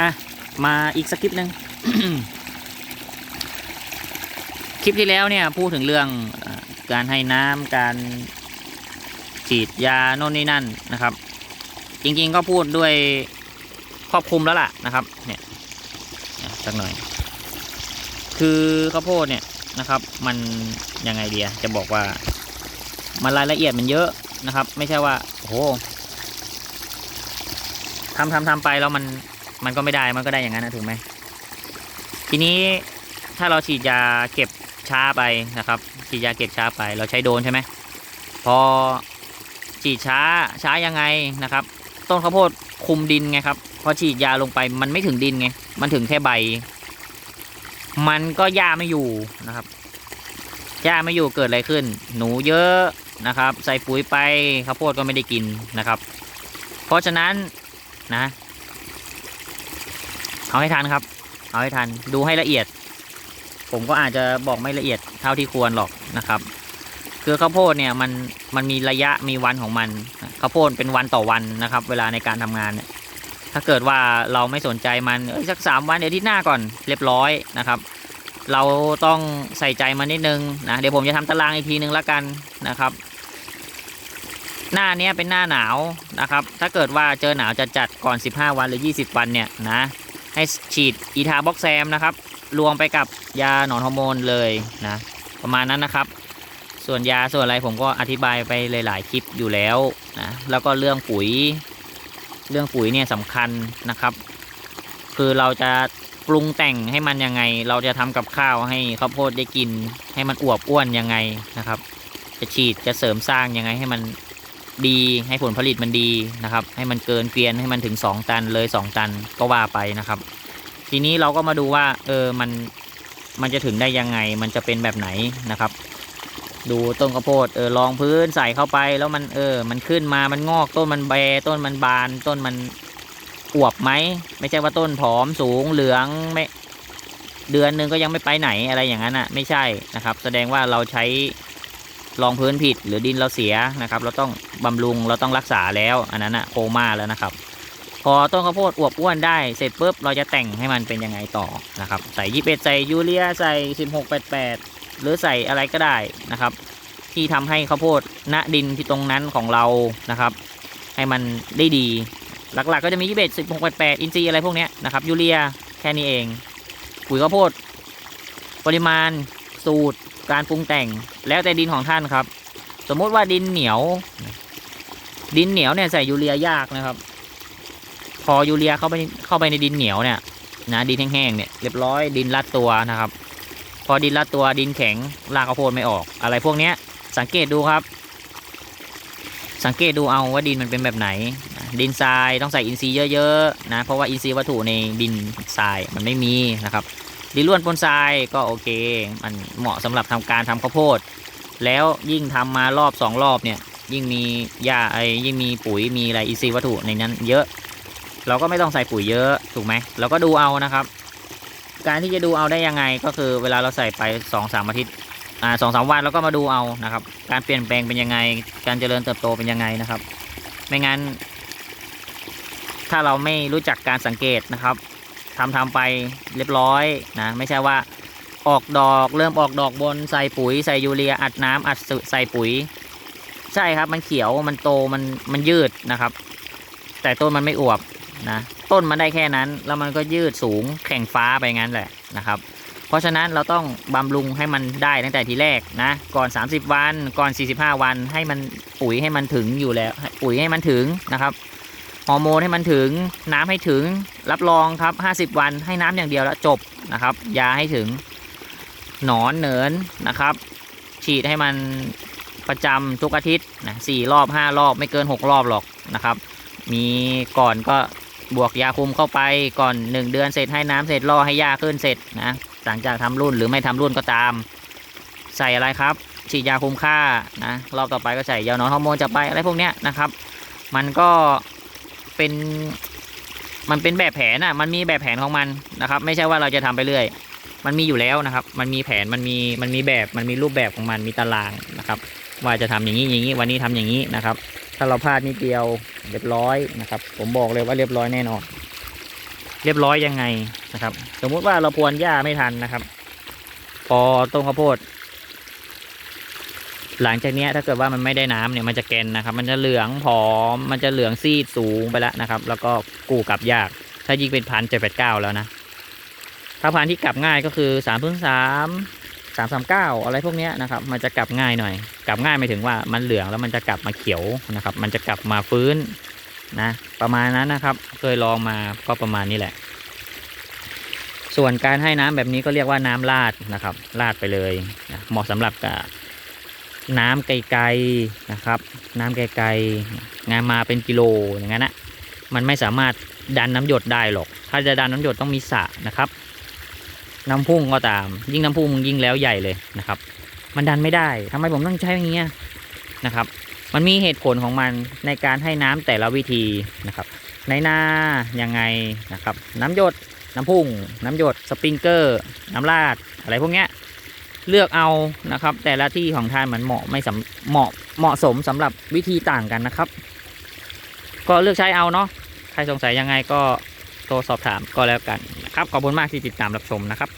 อะ มาอีกสักคลิปหนึ่งคลิปที่แล้วเนี่ยพูดถึงเรื่องอการให้น้ำการฉีดยาโน่นนี่นั่นนะครับ จริงๆก็พูดด้วยครอบคลุมแล้วล่ะนะครับเนี่ยเนี่ยสักหน่อย คือข้าวโพดเนี่ยนะครับ มันยังไงเดียจะบอกว่า มันรายละเอียดมันเยอะนะครับ ไม่ใช่ว่าโอ้โหทำทำทำไปแล้วมัน มันก็ไม่ได้มันก็ได้อย่างนั้นนะถูกไหมทีนี้ถ้าเราฉีดยาเก็บช้าไปนะครับ ฉีดยาเก็บช้าไป เราใช้โดนใช่ไหมพอฉีดช้าช้ายังไงนะครับ ต้นข้าวโพดคุมดินไงครับ พอฉีดยาลงไปมันไม่ถึงดินไง มันถึงแค่ใบ มันก็หญ้าไม่อยู่นะครับหญ้าไม่อยู่เกิดอะไรขึ้น หนูเยอะนะครับ ใส่ปุ๋ยไปข้าวโพดก็ไม่ได้กินนะครับ เพราะฉะนั้นนะ เอาให้ทันครับ เอาให้ทันดูให้ละเอียด ผมก็อาจจะบอกไม่ละเอียดเท่าที่ควรหรอกนะครับ คือข้าวโพดเนี่ยมันมันมีระยะมีวันของมันข้าวโพดเป็นวันต่อวันนะครับ เวลาในการทำงานเนี่ยถ้าเกิดว่าเราไม่สนใจมันเอ้ยสักสามวันเดี๋ยวที่หน้าก่อนเรียบร้อยนะครับ เราต้องใส่ใจมันนิดนึงนะเดี๋ยวผมจะทำตารางอีกทีนึงละกันนะครับ หน้าเนี้ยเป็นหน้าหนาวนะครับ ถ้าเกิดว่าเจอหนาวจะจัดก่อน 15 วันหรือ 20 วันเนี่ยนะ ให้ฉีดอีทาบ็อกแซมนะครับ รวมไปกับยาหนอนฮอร์โมนเลยนะ ประมาณนั้นนะครับ ส่วนยาส่วนอะไรผมก็อธิบายไปหลายๆคลิปอยู่แล้วนะ แล้วก็เรื่องปุ๋ย เรื่องปุ๋ยเนี่ยสำคัญนะครับ คือเราจะปรุงแต่งให้มันยังไง เราจะทำกับข้าวให้ข้าวโพดได้กิน ให้มันอวบอ้วนยังไงนะครับ จะฉีดจะเสริมสร้างยังไงให้มัน ดีให้ผลผลิตมันดีนะครับ ให้มันเกินเกวียนให้มันถึง 2 ตันเลย 2 ตันก็ว่าไปนะครับ ทีนี้เราก็มาดูว่าเออมันมันจะถึงได้ยังไงมันจะเป็นแบบไหนนะครับ ดูต้นข้าวโพดเออรองพื้นใส่เข้าไปแล้วมันเออมันขึ้นมามันงอกต้นมันแบต้นมันบาน ต้นมันอวบไหมไม่ใช่ว่าต้นผอมสูงเหลืองไม่เดือนนึงก็ยังไม่ไปไหนอะไรอย่างนั้นอะ ไม่ใช่นะครับ แสดงว่าเราใช้ รองพื้นผิดหรือดินเราเสียนะครับ เราต้องบำรุงเราต้องรักษาแล้วอันนั้นอะโคม่าแล้วนะครับ พอต้นข้าวโพดอวบอ้วนได้เสร็จปุ๊บเราจะแต่งให้มันเป็นยังไงต่อนะครับใส่ยี่เป็ดใส่ยูเรียใส่สิบหกแปดแปดหรือใส่อะไรก็ได้นะครับ ที่ทำให้ข้าวโพดณดินที่ตรงนั้นของเรานะครับ ให้มันได้ดีหลักๆก็จะมียี่สิบสิบหกแปดแปดอินทรีย์อะไรพวกเนี้ยนะครับยูเรียแค่นี้เองปุ๋ยข้าวโพด ปริมาณสูตรการปรุงแต่ง แล้วแต่ดินของท่านครับ สมมุติว่าดินเหนียว ดินเหนียวเนี่ยใส่ยูเรียยากนะครับ พอยูเรียเข้าไปเข้าไปในดินเหนียวเนี่ยนะดินแห้งๆเนี่ยเรียบร้อยดินรัดตัวนะครับ พอดินละตัวดินแข็งรากข้าวโพดไม่ออก อะไรพวกเนี้ยสังเกตดูครับ สังเกตดูเอาว่าดินมันเป็นแบบไหน ดินทรายต้องใส่อินทรีย์เยอะๆนะเพราะว่าอินทรีย์วัตถุในดินทรายมันไม่มีนะครับ ดินล้วนปนทรายก็โอเค มันเหมาะสำหรับทำการทำข้าวโพด แล้วยิ่งทำมารอบสองรอบเนี่ย ยิ่งมีหญ้าไอ้ยิ่งมีปุ๋ยมีอะไรอินทรีย์วัตถุในนั้น เยอะ เราก็ไม่ต้องใส่ปุ๋ยเยอะถูกไหมเราก็ดูเอานะครับ การที่จะดูเอาได้ยังไงก็คือเวลาเราใส่ไปสองสามอาทิตย์อ่าสองสามวันเราก็มาดูเอานะครับ การเปลี่ยนแปลงเป็นยังไง การเจริญเติบโตเป็นยังไงนะครับ ไม่งั้น ถ้าเราไม่รู้จักการสังเกตนะครับ ทำทำไปเรียบร้อยนะไม่ใช่ว่าออกดอกเริ่มออกดอกบนใส่ปุ๋ยใส่ยูเรียอัดน้ำอัดใส่ปุ๋ย ใช่ครับมันเขียวมันโตมันมันยืดนะครับ แต่ต้นมันไม่อวบนะต้นมันได้แค่นั้น แล้วมันก็ยืดสูงแข่งฟ้าไปงั้นแหละนะครับ เพราะฉะนั้นเราต้องบำรุงให้มันได้ตั้งแต่ทีแรกนะก่อน 30 วันก่อน 45 วันให้มันปุ๋ยให้มันถึงอยู่แล้ว ปุ๋ยให้มันถึงนะครับ อร์โมนให้มันถึงน้ำให้ถึงรับรองครับ 50 วันให้น้ำอย่างเดียวแล้วจบนะครับ ยาให้ถึงหนอนเหนินนะครับ ฉีดให้มันประจำทุกอาทิตย์นะสี่รอบ 5 รอบไม่เกิน 6 รอบหรอกนะครับ มีก่อนก็บวกยาคุมเข้าไปก่อน 1 เดือนเสร็จให้น้ำเสร็จล่อให้ยาขึ้นเสร็จนะหลังจากทำรุ่นหรือไม่ทำรุ่นก็ตาม ใส่อะไรครับ ฉีดยาคุมค่านะรอบต่อไปก็ใส่ยาหนอนฮอร์โมนจะไปอะไรพวกเนี้ยนะครับ มันก็ เป็นมันเป็นแบบแผนอะ มันมีแบบแผนของมันนะครับ ไม่ใช่ว่าเราจะทำไปเรื่อย มันมีอยู่แล้วนะครับ มันมีแผน มันมี มันมีแบบ มันมีรูปแบบของมัน มีตารางนะครับ ว่าจะทำอย่างนี้ อย่างนี้ วันนี้ทำอย่างนี้นะครับ ถ้าเราพลาดนิดเดียวเรียบร้อยนะครับ ผมบอกเลยว่าเรียบร้อยแน่นอน เรียบร้อยยังไงนะครับ สมมุติว่าเราพรวนหญ้าไม่ทันนะครับ พอต้นข้าวโพด หลังจากนี้ถ้าเกิดว่ามันไม่ได้น้ำเนี่ยมันจะแกนนะครับ มันจะเหลืองผอม มันจะเหลืองซีดสูงไปแล้วนะครับ แล้วก็กู้กลับยาก ถ้ายิ่งเป็นพันเจ็ดแปดเก้าแล้วนะ ถ้าพันที่กลับง่ายก็คือสามพึ่งสามสามสามเก้าอะไรพวกนี้นะครับ มันจะกลับง่ายหน่อย กลับง่ายหมายถึงว่ามันเหลืองแล้วมันจะกลับมาเขียวนะครับ มันจะกลับมาฟื้นนะประมาณนั้นนะครับ เคยลองมาก็ประมาณนี้แหละ ส่วนการให้น้ำแบบนี้ก็เรียกว่าน้ำราดนะครับราดไปเลยนะเหมาะสำหรับกับ น้ำไกลๆนะครับ น้ำไกลๆงานมาเป็นกิโลอย่างนั้นนะมันไม่สามารถดันน้ำหยดได้หรอก ถ้าจะดันน้ำหยดต้องมีสระนะครับ น้ำพุ่งก็ตาม ยิ่งน้ำพุ่งยิ่งแล้วใหญ่เลยนะครับ มันดันไม่ได้ทำไมผมต้องใช้อย่างเงี้ยนะครับ มันมีเหตุผลของมันในการให้น้ำแต่ละวิธีนะครับ ในนายังไงนะครับ น้ำหยดน้ำพุ่ง น้ำหยดสปริงเกอร์ น้ำราดอะไรพวกเนี้ย เลือกเอานะครับ แต่ละที่ของท่านมันเหมาะไม่สำเหมาะเหมาะสมสำหรับวิธีต่างกันนะครับ ก็เลือกใช้เอาเนาะใครสงสัยยังไงก็โทรสอบถามก็แล้วกันนะครับขอบคุณมากที่ติดตามรับชมนะครับ